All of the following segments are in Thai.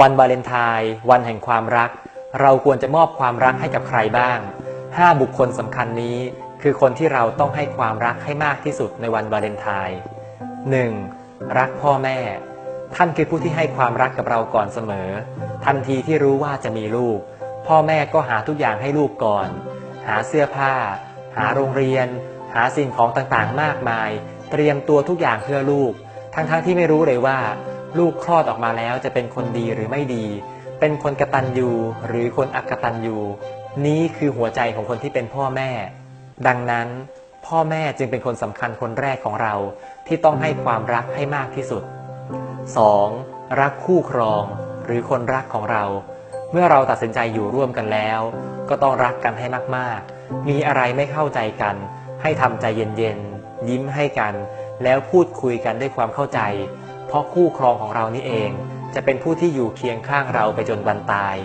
วันวาเลนไทน์วันแห่งความรัก เราควรจะมอบความรักให้กับใครบ้าง 5 บุคคลสำคัญนี้ คือคนที่เราต้องให้ความรักให้มากที่สุดในวันวาเลนไทน์ 1. รักพ่อแม่ ท่านคือผู้ที่ให้ความรักกับเราก่อนเสมอ ทันทีที่รู้ว่าจะมีลูก พ่อแม่ก็หาทุกอย่างให้ลูกก่อน หาเสื้อผ้า หาโรงเรียน หาสิ่งของต่างๆ มากมาย เตรียมตัวทุกอย่างเพื่อลูก ทั้งๆที่ไม่รู้เลยว่า ลูกคลอดออกมาแล้วจะเป็นคนดีหรือไม่ดี เป็นคนกระตัญญูหรือคนอักตัญญูนี้คือหัวใจของคนที่เป็นพ่อแม่ ดังนั้นพ่อแม่จึงเป็นคนสำคัญคนแรกของเราที่ต้องให้ความรักให้มากที่สุด 2. รักคู่ครองหรือคนรักของเรา เมื่อเราตัดสินใจอยู่ร่วมกันแล้ว ก็ต้องรักกันให้มากๆ มีอะไรไม่เข้าใจกัน ให้ทำใจเย็นๆ ยิ้มให้กัน แล้วพูดคุยกันด้วยความเข้าใจ เพราะคู่ครองของเรานี่เอง จะเป็นผู้ที่อยู่เคียงข้างเราไปจนวันตาย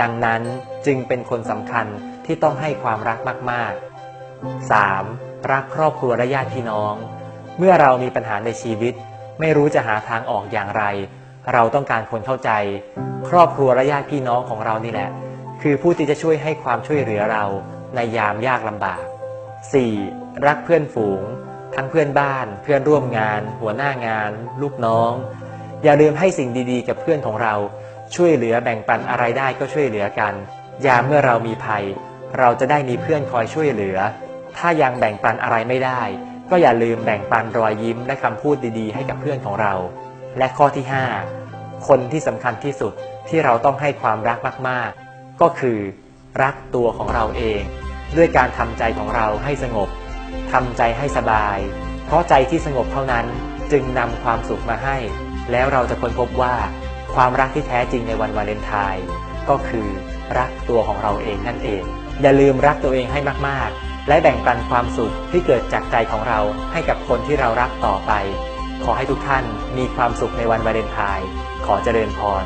ดังนั้นจึงเป็นคนสำคัญที่ต้องให้ความรักมาก ๆ 3. รักครอบครัวและญาติพี่น้อง เมื่อเรามีปัญหาในชีวิต ไม่รู้จะหาทางออกอย่างไร เราต้องการคนเข้าใจ ครอบครัวและญาติพี่น้องของเรานี่แหละ คือผู้ที่จะช่วยให้ความช่วยเหลือเราในยามยากลำบาก 4. รักเพื่อนฝูง ทั้งเพื่อนบ้าน เพื่อนร่วมงาน หัวหน้างาน ลูกน้อง อย่าลืมให้สิ่งดีๆ กับเพื่อนของเรา ช่วยเหลือแบ่งปันอะไรได้ก็ช่วยเหลือกัน ยามเมื่อเรามีภัย เราจะได้มีเพื่อนคอยช่วยเหลือ ถ้ายังแบ่งปันอะไรไม่ได้ ก็อย่าลืมแบ่งปันรอยยิ้มและคำพูดดีๆ ให้กับเพื่อนของเรา และข้อที่ 5 คนที่สำคัญที่สุดที่เราต้องให้ความรักมาก ๆ ก็คือ รักตัวของเราเอง ด้วยการทำใจของเราให้สงบ ทำใจให้สบาย เพราะใจที่สงบเท่านั้นจึงนำความสุขมาให้ แล้วเราจะค้นพบว่า ความรักที่แท้จริงในวันวาเลนไทน์ก็คือรักตัวของเราเองนั่นเอง อย่าลืมรักตัวเองให้มากๆ และแบ่งปันความสุขที่เกิดจากใจของเราให้กับคนที่เรารักต่อไป ขอให้ทุกท่านมีความสุขในวันวาเลนไทน์ขอเจริญพร